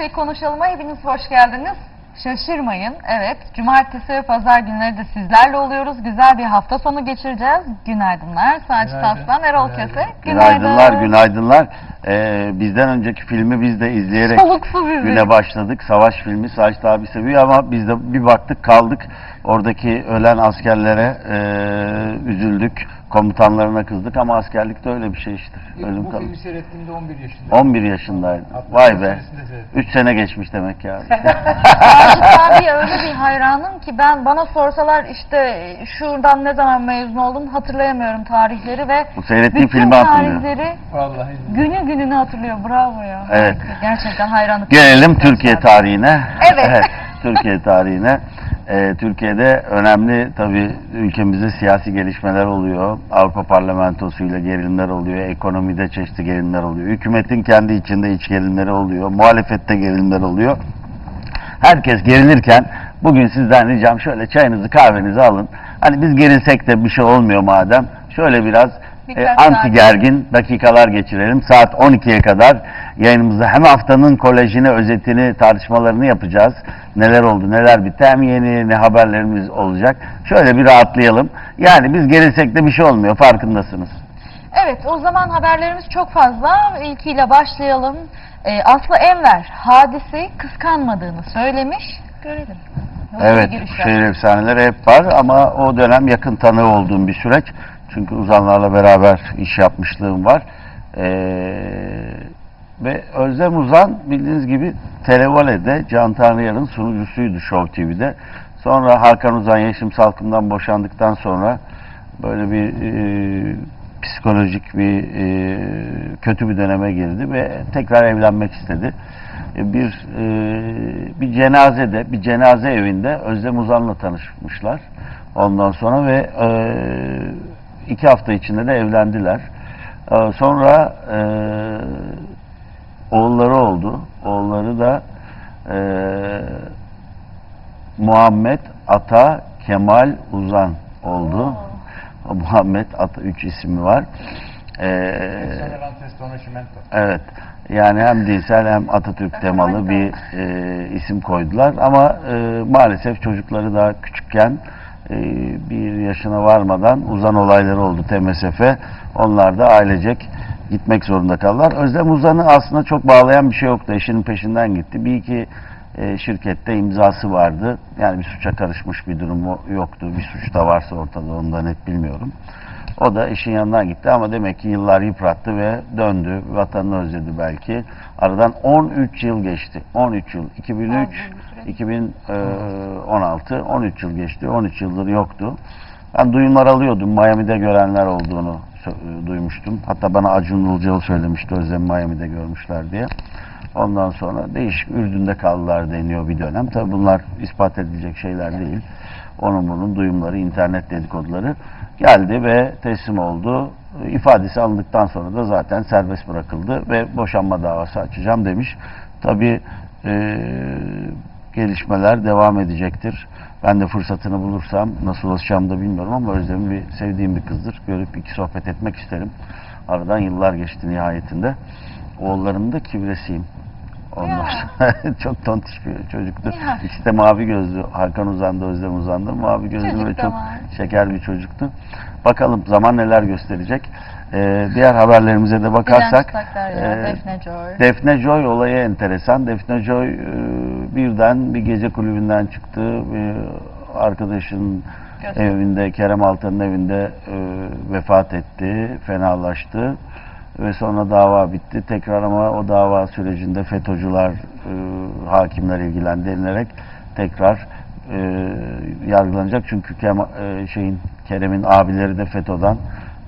şeyi konuşalıma hepiniz hoş geldiniz. Şaşırmayın. Evet, cumartesi ve pazar günleri de sizlerle oluyoruz. Güzel bir hafta sonu geçireceğiz. Günaydınlar. Sacit Günaydın. Aslan, Erol Günaydın. Köse. Günaydınlar, günaydınlar. Ee, bizden önceki filmi biz de izleyerek güne başladık. Savaş filmi Sacit abi seviyor ama biz de bir baktık kaldık. Oradaki ölen askerlere e, üzüldük. Komutanlarına kızdık ama askerlik de öyle bir şey işte. Ölüm bu kalım. filmi seyrettiğimde 11 yaşındaydım. 11 yaşındaydı. Hatta Vay bir be. senesinde seyrettim. 3 sene geçmiş demek ya. Sacit abiye öyle bir hayranım ki ben bana sorsalar işte şuradan ne zaman mezun oldum hatırlayamıyorum tarihleri ve Bu seyrettiğim bütün filmi hatırlıyorum. tarihleri Vallahi. günü gününü hatırlıyor. Bravo ya. Evet. Gerçekten hayranlık. Gelelim Türkiye tarihine. Evet. Türkiye tarihine. Ee, Türkiye'de önemli tabii ülkemizde siyasi gelişmeler oluyor. Avrupa Parlamentosu'yla gerilimler oluyor. Ekonomide çeşitli gerilimler oluyor. Hükümetin kendi içinde iç gerilimleri oluyor. Muhalefette gerilimler oluyor. Herkes gerilirken bugün sizden ricam şöyle çayınızı kahvenizi alın. Hani biz gerilsek de bir şey olmuyor madem. Şöyle biraz Birkaç e, anti gergin dakikalar geçirelim. Saat 12'ye kadar yayınımızda hem haftanın kolejini, özetini, tartışmalarını yapacağız. Neler oldu, neler bitti. Hem yeni yeni haberlerimiz olacak. Şöyle bir rahatlayalım. Yani biz gerilsek de bir şey olmuyor. Farkındasınız. Evet o zaman haberlerimiz çok fazla. İlkiyle başlayalım. Ee, Aslı Enver hadisi kıskanmadığını söylemiş. Görelim. Evet, şehir efsaneleri hep var ama o dönem yakın tanığı olduğum bir süreç. Çünkü Uzanlarla beraber iş yapmışlığım var. Ee, ve Özlem Uzan bildiğiniz gibi Televole'de Can Tanrıyar'ın sunucusuydu Show TV'de. Sonra Hakan Uzan Yeşim Salkım'dan boşandıktan sonra böyle bir e, psikolojik bir e, kötü bir döneme girdi ve tekrar evlenmek istedi. E, bir e, bir cenazede, bir cenaze evinde Özlem Uzan'la tanışmışlar. Ondan sonra ve e, iki hafta içinde de evlendiler. E, sonra e, oğulları oldu. Oğulları da e, Muhammed Ata Kemal Uzan oldu. Muhammed Ata üç ismi var. E, Nascimento. Evet. Yani hem dinsel hem Atatürk temalı bir e, isim koydular. Ama e, maalesef çocukları daha küçükken bir yaşına varmadan uzan olayları oldu TMSF'e. Onlar da ailecek gitmek zorunda kaldılar. Özlem Uzan'ı aslında çok bağlayan bir şey yoktu. Eşinin peşinden gitti. Bir iki e, şirkette imzası vardı. Yani bir suça karışmış bir durum yoktu. Bir suç da varsa ortada onu da net bilmiyorum. O da eşin yanından gitti ama demek ki yıllar yıprattı ve döndü. Vatanını özledi belki. Aradan 13 yıl geçti. 13 yıl. 2003, 2016, 13 yıl geçti. 13 yıldır yoktu. Ben duyumlar alıyordum. Miami'de görenler olduğunu sö- duymuştum. Hatta bana Acun Ilıcalı söylemişti Özlem Miami'de görmüşler diye. Ondan sonra değişik Ürdün'de kaldılar deniyor bir dönem. Tabi bunlar ispat edilecek şeyler değil. Onun bunun duyumları, internet dedikoduları geldi ve teslim oldu. İfadesi alındıktan sonra da zaten serbest bırakıldı ve boşanma davası açacağım demiş. Tabi gelişmeler devam edecektir. Ben de fırsatını bulursam nasıl ulaşacağımı da bilmiyorum ama Özlem'i bir sevdiğim bir kızdır. Görüp iki sohbet etmek isterim. Aradan yıllar geçti nihayetinde. Oğullarının da kibresiyim. Onlar çok tontiş bir çocuktu. Ya. İkisi de mavi gözlü. Hakan uzandı, Özlem uzandı. Mavi gözlü Çocuk ve çok var. şeker bir çocuktu. Bakalım zaman neler gösterecek. Ee, diğer haberlerimize de bakarsak e, Defne Joy. Defne Joy olayı enteresan. Defne Joy e, birden bir gece kulübünden çıktı. Bir arkadaşın Göster. evinde, Kerem Altan'ın evinde e, vefat etti, fenalaştı ve sonra dava bitti. Tekrar ama o dava sürecinde FETÖ'cüler, e, hakimler ilgilendi denilerek tekrar e, yargılanacak. Çünkü Kema, e, şeyin Kerem'in abileri de FETÖ'den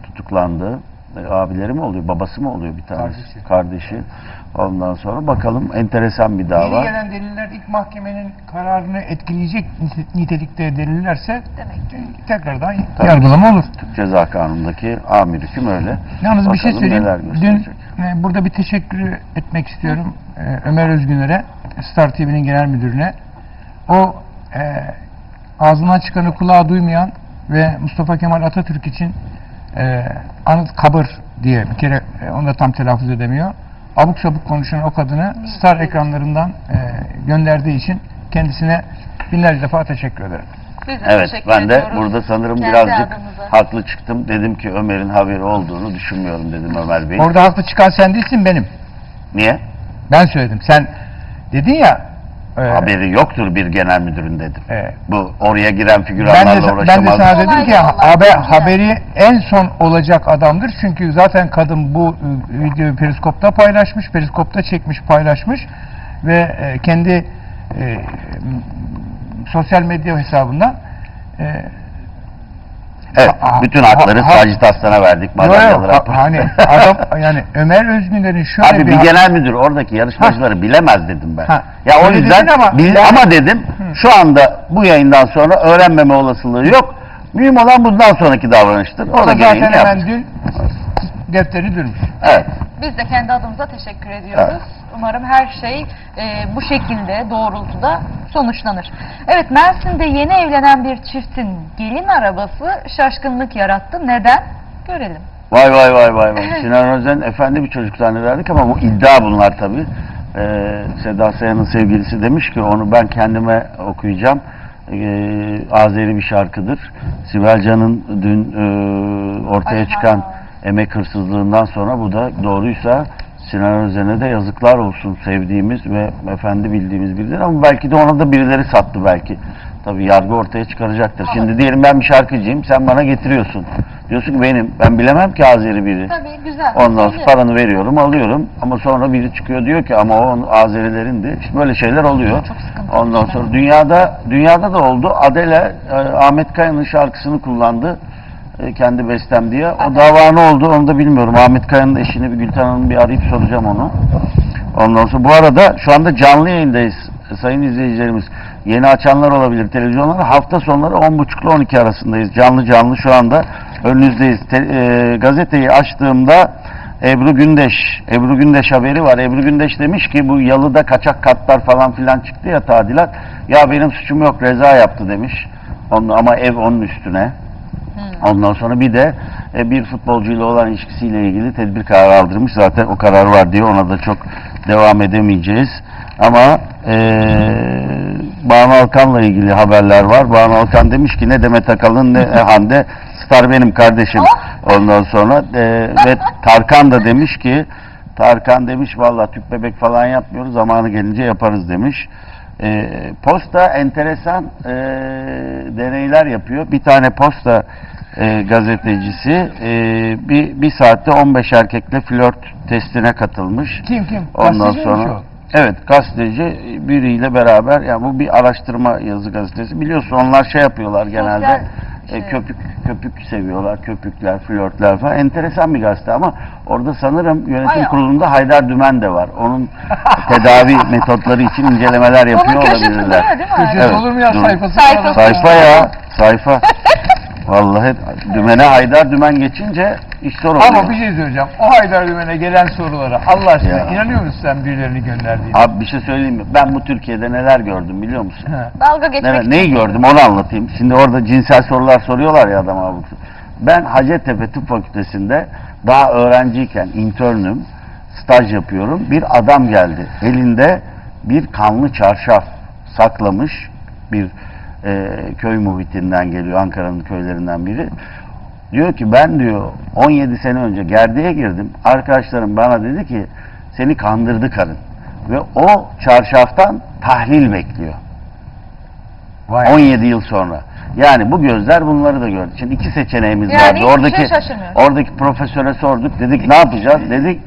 tutuklandı. E, abileri mi oluyor, babası mı oluyor bir tanesi? Kardeşi. Kardeşi. Ondan sonra bakalım enteresan bir Yeni dava. gelen deliller ilk mahkemenin kararını etkileyecek nite- nitelikte delillerse Demek ki. tekrardan Tabii. yargılama olur. Türk Ceza Kanunu'ndaki amir hüküm öyle. Yalnız bir şey Bakalım söyleyeyim. Dün e, burada bir teşekkür etmek istiyorum e, Ömer Özgüner'e, Star TV'nin genel müdürüne. O e, ağzından çıkanı kulağa duymayan ve Mustafa Kemal Atatürk için e, anıt kabır diye bir kere e, onu da tam telaffuz edemiyor. Abuk sabuk konuşan o kadını Star ekranlarından e, gönderdiği için kendisine binlerce defa teşekkür ederim. Biz de Evet teşekkür ben de ediyoruz. burada sanırım Kendi birazcık adımıza. haklı çıktım. Dedim ki Ömer'in haberi olduğunu düşünmüyorum dedim Ömer Bey. Orada haklı çıkan sen değilsin benim. Niye? Ben söyledim. Sen dedin ya e, Haberi yoktur bir genel müdürün dedim. e, Bu oraya giren ben figüranlarla de, ben de uğraşamaz. sana dedim ki haber, haberi en son olacak adamdır. Çünkü zaten kadın bu e, videoyu periskopta paylaşmış, periskopta çekmiş, paylaşmış ve e, kendi e, m, sosyal medya hesabından e, Evet, Ha- bütün hakları ha- Sacit Aslan'a verdik. Yo, yo, madalyaları. ha- hani adam yani Ömer Özgünler'in şöyle Abi bir bir genel müdür oradaki yarışmacıları bilemez dedim ben. Ha. Ya o Öyle yüzden ama- bil- Yani- ama dedim şu anda bu yayından sonra öğrenmeme olasılığı yok. Mühim olan bundan sonraki davranıştır. o Orada da zaten hemen yaptı. dün defteri dürmüş. Evet. Biz de kendi adımıza teşekkür ediyoruz. Evet. Umarım her şey e, bu şekilde doğrultuda sonuçlanır. Evet Mersin'de yeni evlenen bir çiftin gelin arabası şaşkınlık yarattı. Neden? Görelim. Vay vay vay vay vay. Sinan Özen efendi bir çocuk zannederdik ama bu iddia bunlar tabii. Ee, Seda Sayan'ın sevgilisi demiş ki onu ben kendime okuyacağım. Ee, Azeri bir şarkıdır. Sibel Can'ın dün e, ortaya Ay, çıkan emek hırsızlığından sonra bu da doğruysa Sinan Özen'e de yazıklar olsun sevdiğimiz ve efendi bildiğimiz birileri ama belki de ona da birileri sattı belki. Tabii yargı ortaya çıkaracaktır. Şimdi diyelim ben bir şarkıcıyım, sen bana getiriyorsun. Diyorsun ki benim, ben bilemem ki Azeri biri. Tabii güzel. Ondan sonra paranı veriyorum, alıyorum. Ama sonra biri çıkıyor diyor ki ama o onun Azerilerindi. İşte böyle şeyler oluyor. Çok sıkıntı. Ondan sonra dünyada dünyada da oldu. Adele e, Ahmet Kaya'nın şarkısını kullandı. E, kendi bestem diye. O dava ne oldu onu da bilmiyorum. Ahmet Kaya'nın eşini bir Gülten Hanım'ı bir arayıp soracağım onu. Ondan sonra bu arada şu anda canlı yayındayız e, sayın izleyicilerimiz. Yeni açanlar olabilir televizyonları. Hafta sonları 10.30 ile 12 arasındayız. Canlı canlı şu anda önünüzdeyiz. Te- e, gazeteyi açtığımda Ebru Gündeş, Ebru Gündeş haberi var. Ebru Gündeş demiş ki bu yalıda kaçak katlar falan filan çıktı ya tadilat. Ya benim suçum yok Reza yaptı demiş. Onu, ama ev onun üstüne. Ondan sonra bir de e, bir futbolcuyla olan ilişkisiyle ilgili tedbir kararı aldırmış. Zaten o karar var diye ona da çok devam edemeyeceğiz. Ama e, Banu Alkan'la ilgili haberler var. Banu Alkan demiş ki ne Demet Akalın ne Hande Star benim kardeşim. Ondan sonra e, ve Tarkan da demiş ki Tarkan demiş valla tüp bebek falan yapmıyoruz zamanı gelince yaparız demiş. E, posta enteresan e, deneyler yapıyor. Bir tane posta e, gazetecisi e, bir, bir saatte 15 erkekle flört testine katılmış. Kim kim? Ondan Gazeteciymiş sonra o. evet gazeteci biriyle beraber yani bu bir araştırma yazı gazetesi. Biliyorsun onlar şey yapıyorlar genelde. şey. E, köpük köpük seviyorlar. Köpükler, flörtler falan. Enteresan bir gazete ama orada sanırım yönetim Ay- kurulunda Haydar Dümen de var. Onun tedavi metotları için incelemeler yapıyor Onun köşesi olabilirler. değil mi? Değil mi? Köşesi Evet. olur mu ya sayfası? Sayfası. Sayfa ya, sayfa. Vallahi dümene Haydar Dümen geçince iş zor oluyor. Ama bir şey söyleyeceğim. O Haydar Dümen'e gelen sorulara Allah aşkına Ya. inanıyor musun sen birilerini gönderdiğine? Abi bir şey söyleyeyim mi? Ben bu Türkiye'de neler gördüm biliyor musun? He. Dalga geçmek Ne, neyi gördüm onu anlatayım. Şimdi orada cinsel sorular soruyorlar ya abuk sabuk. Ben Hacettepe Tıp Fakültesi'nde daha öğrenciyken internüm, staj yapıyorum. Bir adam geldi. Elinde bir kanlı çarşaf saklamış bir e, köy muhitinden geliyor. Ankara'nın köylerinden biri. Diyor ki ben diyor 17 sene önce gerdeğe girdim. Arkadaşlarım bana dedi ki seni kandırdı karın. Ve o çarşaftan tahlil bekliyor. Vay. 17 yıl sonra. Yani bu gözler bunları da gördü. Şimdi iki seçeneğimiz Yani vardı. şey Oradaki şaşırmıyor. oradaki profesöre sorduk. Dedik ne yapacağız? Dedik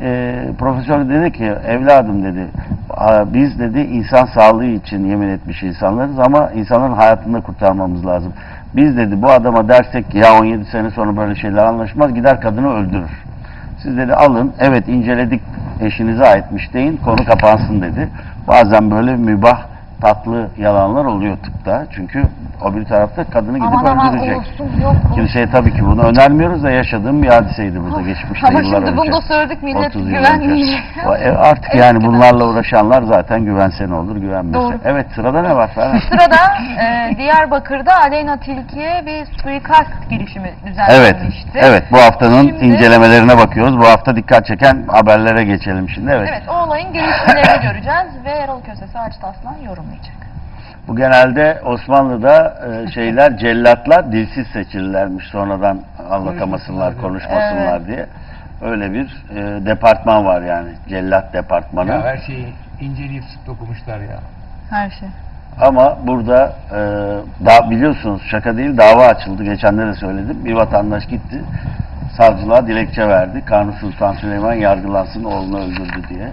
e, profesör dedi ki evladım dedi "Aa, biz dedi insan sağlığı için yemin etmiş insanlarız ama insanların hayatını kurtarmamız lazım. Biz dedi bu adama dersek ki ya 17 sene sonra böyle şeyler anlaşmaz gider kadını öldürür. Siz dedi alın evet inceledik eşinize aitmiş deyin konu kapansın dedi. Bazen böyle mübah tatlı yalanlar oluyor tıpta. Çünkü o bir tarafta kadını gidip Aman aman öldürecek. olsun yok. Kimseye tabii ki bunu önermiyoruz da yaşadığım bir hadiseydi burada geçmişte Ama yıllar şimdi önce. bunu da söyledik millet 30 yıl güvenmeyecek. O, e, Artık yani Eskiden. bunlarla uğraşanlar zaten güvense ne olur güvenmese. Doğru. Evet sırada ne var Ferhan? Sırada e, Diyarbakır'da Aleyna Tilki'ye bir suikast girişimi Evet, düzenlenmişti. evet bu haftanın Şimdi- incelemelerine bakıyoruz. Bu hafta dikkat çeken haberlere geçelim şimdi. Evet. Evet, o olayın gelişmelerini göreceğiz ve Erol Kösesi Açtı Aslan yorumlayacak. Bu genelde Osmanlı'da e, şeyler cellatlar dilsiz seçilirlermiş sonradan anlatamasınlar, konuşmasınlar Evet. diye. Öyle bir e, departman var yani. Cellat departmanı. Ya her şeyi inceleyip sık dokumuşlar ya. Her şey. Ama burada e, da biliyorsunuz şaka değil dava açıldı. Geçenlerde de söyledim. Bir vatandaş gitti. Savcılığa dilekçe verdi. Kanuni Sultan Süleyman yargılansın oğlunu öldürdü diye.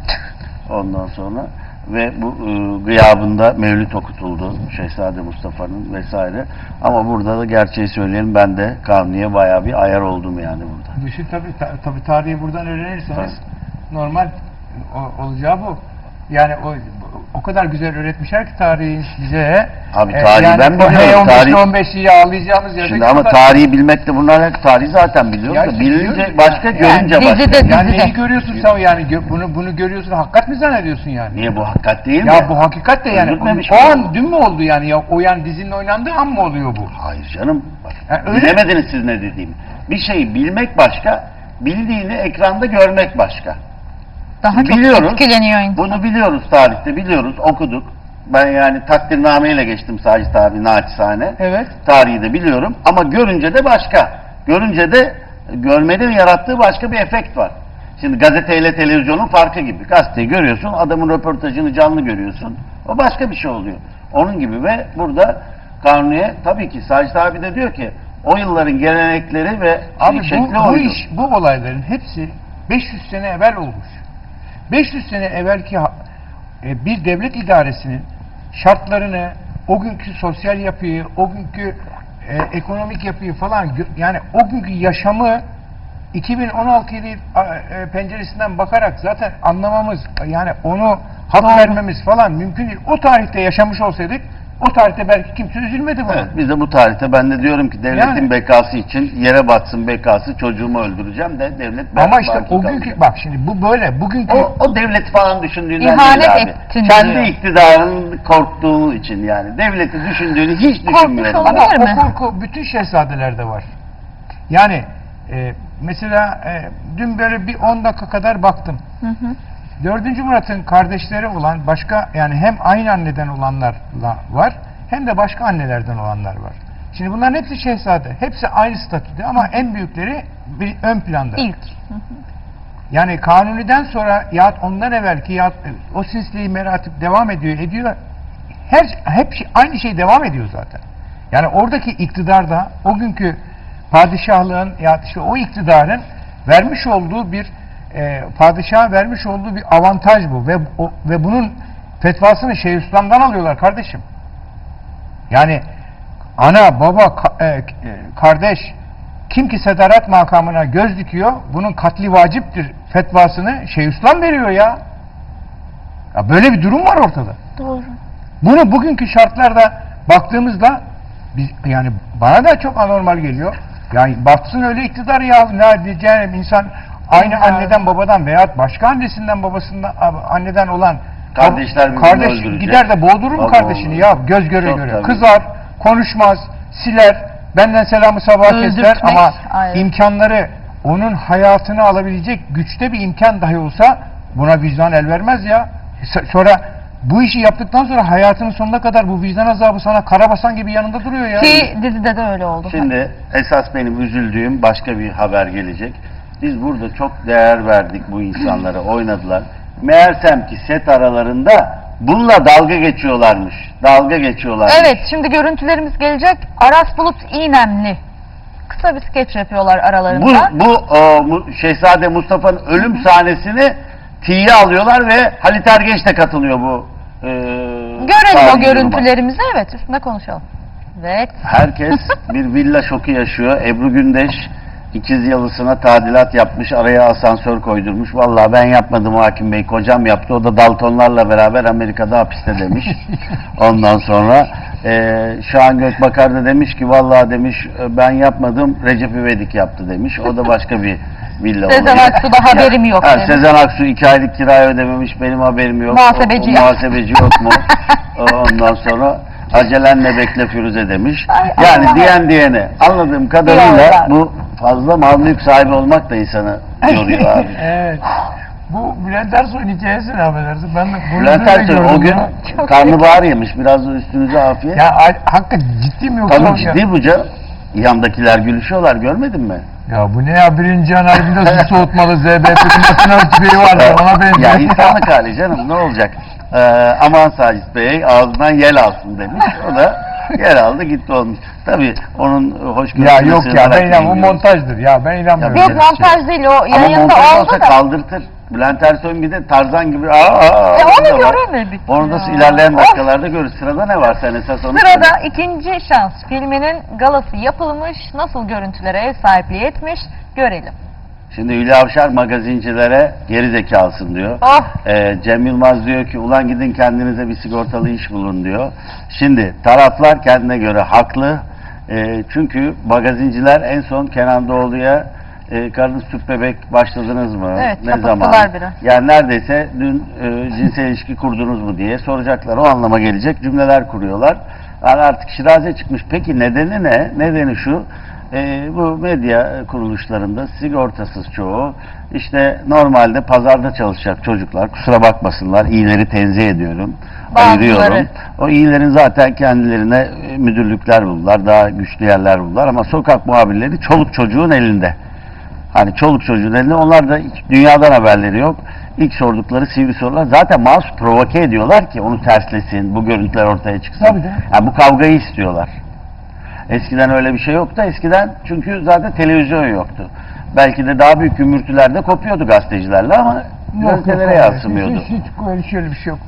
Ondan sonra ve bu e, gıyabında mevlüt okutuldu Şehzade Mustafa'nın vesaire. Ama burada da gerçeği söyleyelim ben de Kanuni'ye bayağı bir ayar oldum yani burada. Düşün tabii ta, tabii tarihi buradan öğrenirseniz normal o- olacağı bu. Yani o o kadar güzel öğretmişler ki tarihi bize. Abi E, tarihi yani ben biliyorum, 15 tarih- 15'i ağlayacağımız yerde. Şimdi ama tarihi bilmekle bunlar hep tarihi zaten biliyoruz Ya da bilince başka Yani görünce başka. dizide- yani neyi görüyorsun sen yani Gö- bunu bunu görüyorsun hakikat mi zannediyorsun yani? Niye bu hakikat değil mi? Ya bu hakikat de yani o an dün mü oldu yani ya o yani dizinin oynandığı an mı oluyor bu? Hayır canım. Bak, öyle- bilemediniz siz ne dediğimi. Bir şeyi bilmek başka, bildiğini ekranda görmek başka. Daha çok Biliyoruz. etkileniyor insan. Bunu biliyoruz tarihte, biliyoruz, okuduk. Ben yani takdirnameyle geçtim Sacit abi naçizane. Evet. Tarihi de biliyorum ama görünce de başka. Görünce de görmenin yarattığı başka bir efekt var. Şimdi gazeteyle televizyonun farkı gibi. Gazeteyi görüyorsun, adamın röportajını canlı görüyorsun. O başka bir şey oluyor. Onun gibi ve burada Kanuni'ye tabii ki Sacit abi de diyor ki o yılların gelenekleri ve Abi şekli bu, bu oydu. iş, bu olayların hepsi 500 sene evvel olmuş. 500 sene evvelki e, bir devlet idaresinin şartlarını, o günkü sosyal yapıyı, o günkü e, ekonomik yapıyı falan yani o günkü yaşamı 2016 yılı e, penceresinden bakarak zaten anlamamız yani onu hak vermemiz falan mümkün değil. O tarihte yaşamış olsaydık o tarihte belki kimse üzülmedi buna. Evet, biz de bu tarihte ben de diyorum ki devletin Yani. bekası için yere batsın bekası çocuğumu öldüreceğim de devlet Ama işte o kalacak. günkü bak şimdi bu böyle bugünkü o, o devlet falan düşündüğünden İhanet değil abi. ettin Kendi diyor. iktidarın korktuğu için yani devleti düşündüğünü hiç düşünmüyorum. Ama o korku bütün şehzadelerde var. Yani e, mesela e, dün böyle bir 10 dakika kadar baktım. Hı hı. Dördüncü Murat'ın kardeşleri olan başka yani hem aynı anneden olanlar var hem de başka annelerden olanlar var. Şimdi bunların hepsi şehzade. Hepsi aynı statüde ama en büyükleri bir ön planda. İlk. Yani Kanuni'den sonra ya ondan evvelki ya o silsileyi meratip devam ediyor ediyor. Her hep şey- aynı şey devam ediyor zaten. Yani oradaki iktidarda o günkü padişahlığın ya işte o iktidarın vermiş olduğu bir e, padişaha vermiş olduğu bir avantaj bu ve o, ve bunun fetvasını Şeyhülislam'dan alıyorlar kardeşim. Yani ana, baba, ka- e, e, kardeş kim ki sedarat makamına göz dikiyor bunun katli vaciptir fetvasını Şeyhülislam veriyor ya. ya. Böyle bir durum var ortada. Doğru. Bunu bugünkü şartlarda baktığımızda biz, yani bana da çok anormal geliyor. Yani baksın öyle iktidar ya ne diyeceğim insan aynı Ya. anneden babadan veya başka annesinden babasından anneden olan Kardeşler kardeş öldürecek. gider de boğdurur mu kardeşini ya göz göre Çok göre tabii. kızar konuşmaz siler benden selamı sabah keser ama ayrı. imkanları onun hayatını alabilecek güçte bir imkan dahi olsa buna vicdan el vermez ya. Sonra bu işi yaptıktan sonra hayatının sonuna kadar bu vicdan azabı sana karabasan gibi yanında duruyor ya. Ki dizide de öyle oldu. Şimdi esas benim üzüldüğüm başka bir haber gelecek. Biz burada çok değer verdik bu insanlara oynadılar. Meğersem ki set aralarında bununla dalga geçiyorlarmış. Dalga geçiyorlarmış. Evet şimdi görüntülerimiz gelecek. Aras Bulut İğnemli. Kısa bir skeç yapıyorlar Bu, aralarında. bu o, mu- Şehzade Mustafa'nın ölüm sahnesini tiye alıyorlar ve Halit Ergenç de katılıyor bu e, Görelim o tarihi duruma. görüntülerimizi. Evet üstünde konuşalım. Evet. Herkes bir villa şoku yaşıyor. Ebru Gündeş İkiz yalısına tadilat yapmış, araya asansör koydurmuş. Vallahi ben yapmadım hakim bey, kocam yaptı. O da Daltonlarla beraber Amerika'da hapiste demiş. Ondan sonra e, Şahan Gökbakar da demiş ki vallahi demiş e, ben yapmadım, Recep İvedik yaptı demiş. O da başka bir villa Sezen olayı. Aksu'da haberim yok Ha, demiş. Sezen Aksu iki aylık kirayı ödememiş, benim haberim yok. Muhasebeci O- o yok. muhasebeci yok mu? Ondan sonra acelenle bekle Firuze demiş. Ay, yani Allah. diyen diyene anladığım kadarıyla bu fazla mal mülk sahibi olmak da insanı yoruyor abi. evet. Bu Bülent Ersoy'un hikayesi ne affedersin? Ben de Bülent Ersoy o gün karnabahar yemiş. Biraz da üstünüze afiyet. Ya hakikaten ciddi mi yoksa? Tabii ya? ciddi bu canım. Yandakiler gülüşüyorlar görmedin mi? Ya bu ne ya birinci an harbinde su soğutmalı ZBP'nin makinalı tüfeği vardı ona benziyor. ya insanlık hali canım ne olacak? Ee, aman Sacit Bey ağzından yel alsın demiş. O da yel aldı gitti olmuş. Tabii onun hoş Ya yok ya ben o bilmiyorum. montajdır ya ben inanmıyorum. Ya Yok bir şey. montaj değil o Ama yayında montaj oldu olsa da. kaldırtır. Bülent Ersoy'un bir de Tarzan gibi aa, aa, Ya orada onu var. göremedik. Onu da ya. ilerleyen dakikalarda görürüz. Sırada ne var sen esas onu söyle. Sırada ikinci şans filminin galası yapılmış, nasıl görüntülere ev sahipliği etmiş görelim. Şimdi Hülya Avşar magazincilere geri zekalısın diyor. Oh Ee, Cem Yılmaz diyor ki ulan gidin kendinize bir sigortalı iş bulun diyor. Şimdi taraflar kendine göre haklı. Ee, çünkü magazinciler en son Kenan Doğulu'ya e, karınız tüp bebek başladınız mı? Evet, ne zaman? biraz. Yani neredeyse dün e, cinsel ilişki kurdunuz mu diye soracaklar. O anlama gelecek cümleler kuruyorlar. Yani artık şiraze çıkmış. Peki nedeni ne? Nedeni şu. E, bu medya kuruluşlarında sigortasız çoğu işte normalde pazarda çalışacak çocuklar kusura bakmasınlar iyileri tenzih ediyorum Bazıları. ayırıyorum o iyilerin zaten kendilerine e, müdürlükler buldular daha güçlü yerler buldular ama sokak muhabirleri çoluk çocuğun elinde Hani çoluk çocuğun elinde onlar da dünyadan haberleri yok. İlk sordukları sivri sorular zaten mouse provoke ediyorlar ki onu terslesin, bu görüntüler ortaya çıksın. Tabii. Yani bu kavgayı istiyorlar. Eskiden öyle bir şey yoktu. Eskiden çünkü zaten televizyon yoktu. Belki de daha büyük gümürtülerde kopuyordu gazetecilerle ama gazetelere yansımıyordu. Hiç, hiç böyle şöyle bir şey yok.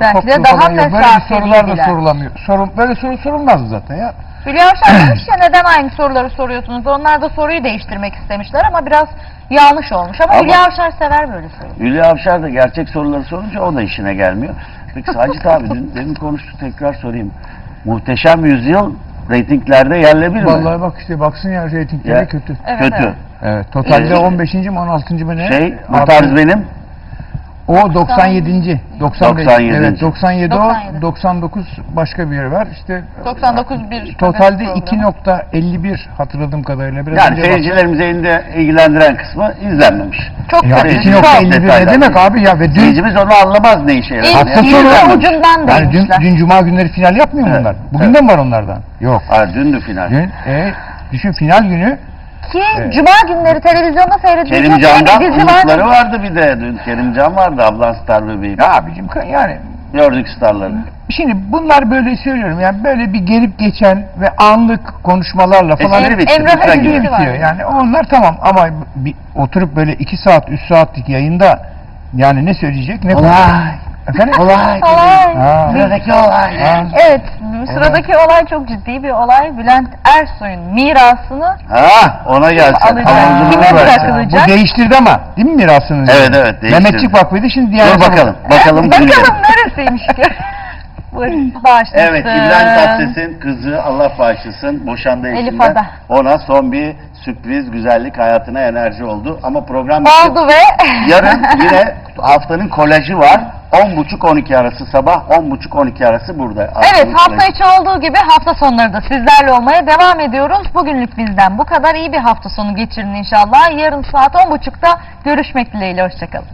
Belki de daha yok. Böyle bir sorular da sorulamıyor. Sorun, böyle soru sorulmaz zaten ya. Hülya Avşar demiş ya neden aynı soruları soruyorsunuz? Onlar da soruyu değiştirmek istemişler ama biraz yanlış olmuş. Ama, Ama- Hülya Avşar sever böyle soruyu. Hülya Avşar da gerçek soruları sorunca o da işine gelmiyor. Peki Sacit abi dün, demin konuştuk tekrar sorayım. Muhteşem Yüzyıl reytinglerde yerle bir mi? Vallahi bak işte baksın ya reytingleri Ya. kötü. Evet, Kötü. evet. Evet totalde Ee, 15. mi 16. mı ne? Şey bu tarz benim O 97. 95. 97. Evet 97 o 97. 99 başka bir yer var. İşte 99 bir totalde haber 2.51 hatırladığım kadarıyla. Biraz yani önce baktım. seyircilerimizi elinde ilgilendiren kısmı izlenmemiş. Çok Ya kötü. Seyirci- Çok. 2.51 ne detaylar. demek abi ya ve dün Seyircimiz onu anlamaz ne işe yaradığını. İlk Hafta sonu izlenmemiş. ucundan yani dün, dün cuma günleri final yapmıyor mu Evet, bunlar? Bugün evet. de mi var onlardan? Yok. Hayır dündü final. Dün e, düşün final günü Ki Evet. cuma günleri televizyonda seyredilecek bir dizi umutları var. vardı bir de. Dün Kerimcan vardı ablan star bebeğim. ya abicim yani Gördük starları. Şimdi bunlar böyle söylüyorum yani böyle bir gelip geçen ve anlık konuşmalarla falan Aziz girin. var. bitiyor. Yani onlar tamam ama bir, oturup böyle 2 saat 3 saatlik yayında yani ne söyleyecek ne Olay. Efendim? Olay. Olay. Ha. Sıradaki olay. Ha. Evet, sıradaki olay çok ciddi bir olay. Bülent Ersoy'un mirasını Ha ona gelsin. Alacak. Havuzunu Kime bırakılacak? Bu değiştirdi ama değil mi mirasını? Evet, evet, değiştirdi. Mehmetçik Vakfı'ydı şimdi diğer Dur bakalım. Bakalım bakalım dinleyelim. neresiymiş ki? Buyurun, Bağışlasın. Evet İbrahim Tatlıses'in kızı Allah bağışlasın boşandı Elif eşinden. Ada. Ona son bir sürpriz güzellik hayatına enerji oldu. Ama program bitti. Oldu ve Yarın yine haftanın kolajı var. 10.30-12 arası sabah 10.30-12 arası burada. Evet hafta içi olduğu gibi hafta sonları da sizlerle olmaya devam ediyoruz. Bugünlük bizden bu kadar iyi bir hafta sonu geçirin inşallah. Yarın saat 10.30'da görüşmek dileğiyle. Hoşçakalın.